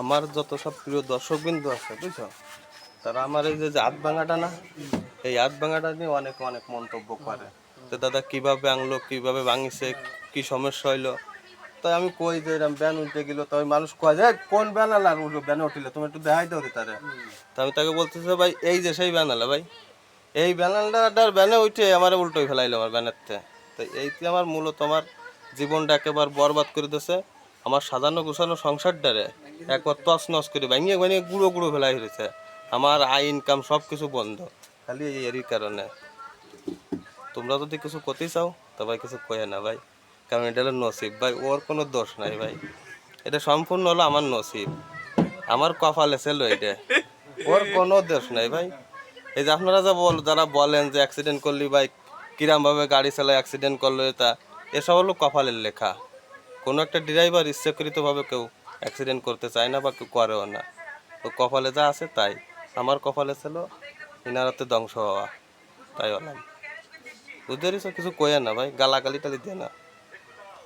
আমার যত সব প্রিয় দর্শক বিন্দু আছে, বুঝছ? তারা আমার এই যে হাত ভাঙাটা না, এই হাত ভাঙাটা নিয়ে অনেক অনেক মন্তব্য করে। তো দাদা, কীভাবে আনলো, কীভাবে ভাঙিছে, কি সমস্যা হইল? তাই আমি কই যে এরকম ব্যান উঠে গেল তাই মানুষ কয় যে কোন ব্যান আলা আর উঠল ব্যান উঠিলে? তুমি একটু দেখাই দাও তারে। তা আমি তাকে বলতেছে, ভাই, এই যে, সেই ব্যান আলা, ভাই। এই ব্যানারটার ব্যানে উঠে আমার উল্টোই ফেলাইলো আমার ব্যানারতে তো এইটি আমার মূলত আমার জীবনটা একেবারে বরবাদ করে দিয়েছে। আমার সাজানো গোছানো সংসারটারে একবার তস নস করে ভাঙিয়ে ভাঙিয়ে গুঁড়ো গুঁড়ো ফেলাই হয়েছে আমার আয় ইনকাম সব কিছু বন্ধ, খালি এরই কারণে। তোমরা যদি কিছু করতে চাও, তো ভাই কিছু কয়ে না ভাই, কারণ এটা হলো নসিব। ভাই, ওর কোনো দোষ নাই ভাই। এটা সম্পূর্ণ হলো আমার নসিব। আমার কপালে ছিল এটা ওর কোনো দোষ নাই ভাই। এই যে আপনারা যা বল, যারা বলেন যে অ্যাক্সিডেন্ট করলি ভাই, কিরমভাবে গাড়ি চালায় অ্যাক্সিডেন্ট করল তা এসব হলো কপালের লেখা। কোনো একটা ড্রাইভার ইচ্ছাকৃতভাবে কেউ অ্যাক্সিডেন্ট করতে চায় না বা কেউ করেও না। তো কপালে যা আছে তাই। আমার কপালে ছিল ইনারাতে ধ্বংস হওয়া। তাই বললাম। বুঝতে পেরেছ কিছু কয়ে না ভাই, গালাগালি টালি দিয়ে না।